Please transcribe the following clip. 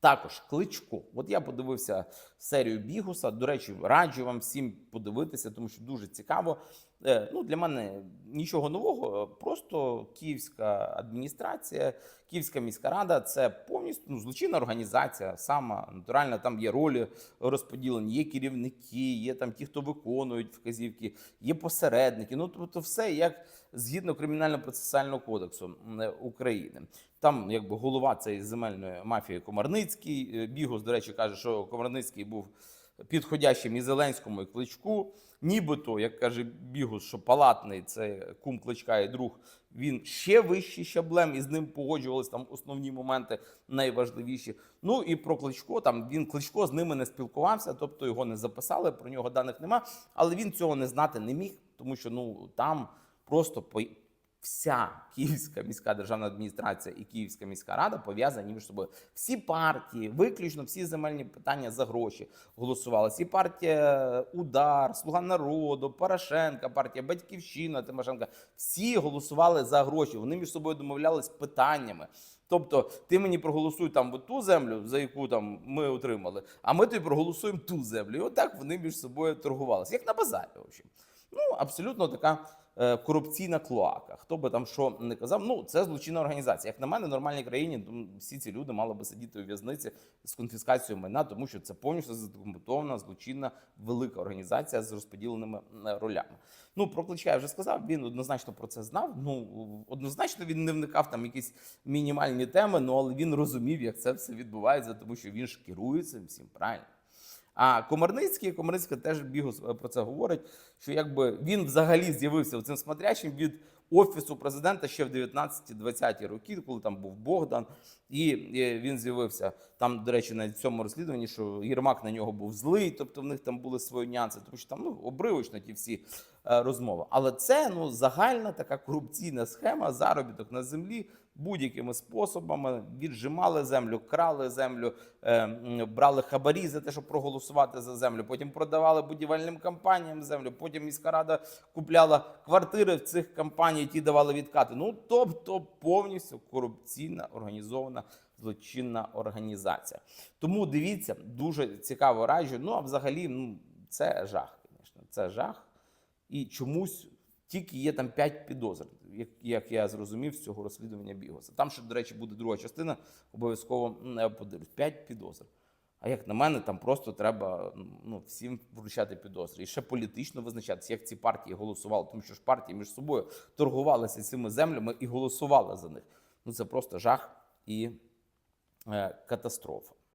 Також кличко. От я подивився серію Бігуса. До речі, раджу вам всім подивитися, тому що дуже цікаво. Е, Ну, для мене нічого нового, просто київська адміністрація, Київська міська рада це повністю ну, злочинна організація. Сама натурально там є ролі розподілені, є керівники, є там ті, хто виконують вказівки, є посередники. Ну тобто, все як згідно кримінально-процесуального кодексу е, України. Там, якби голова цієї земельної мафії Комарницький. Е, Бігус, до речі, каже, що Комарницький був підходящим і Зеленському, і Кличку. Нібито, як каже Бігус, що палатний це кум Кличка і друг, він ще вищий щаблем, і з ним погоджувалися там основні моменти найважливіші. Ну і про Кличко там він Кличко з ними не спілкувався, тобто його не записали, про нього даних нема. Але він цього не знати не міг, тому що ну там просто вся Київська міська державна адміністрація і Київська міська рада пов'язані між собою. Всі партії, виключно всі земельні питання за гроші голосували. Всі партія Удар, Слуга народу, Порошенка, партія Батьківщина, Тимошенка. Всі голосували за гроші. Вони між собою домовлялись питаннями. Тобто, ти мені проголосуй там ту землю, за яку там ми отримали, а ми тобі проголосуємо ту землю. І отак вони між собою торгувалися, як на базарі. В общем. Ну, абсолютно така е, корупційна клоака. Хто би там що не казав, ну це злочинна організація. Як на мене, в нормальній країні ну, всі ці люди мали би сидіти у в'язниці з конфіскацією майна, тому що це повністю задокументована злочинна велика організація з розподіленими е, ролями. Ну про Кличка я вже сказав. Він однозначно про це знав. Ну однозначно він не вникав там якісь мінімальні теми. Ну але він розумів, як це все відбувається, тому що він ж керує цим всім правильно. А Комарницький, Комарницький теж Бігус е, про це говорить, що якби він взагалі з'явився цим смотрящим від офісу президента ще в 19-20 роки, коли там був Богдан, і він з'явився там, до речі, на цьому розслідуванні, що Єрмак на нього був злий, тобто в них там були свої нюанси, тому що там ну обривочно ті всі е, розмови. Але це ну загальна така корупційна схема, заробіток на землі будь-якими способами віджимали землю, крали землю, е, брали хабарі за те, щоб проголосувати за землю. Потім продавали будівельним компаніям землю. Потім міська рада купляла квартири в цих компаній, ті давали відкати. Ну тобто повністю корупційна організована. Злочинна організація. Тому дивіться, дуже цікаво раджу. Ну а взагалі, ну це жах, звісно. Це жах. І чомусь тільки є там 5 підозр, як, як я зрозумів з цього розслідування Бігоса. Там ще, до речі, буде друга частина, обов'язково подивлюсь. 5 підозр. А як на мене, там просто треба ну, всім вручати підозри. І ще політично визначатися, як ці партії голосували, тому що ж партії між собою торгувалися цими землями і голосували за них. Ну це просто жах і е, катастрофа.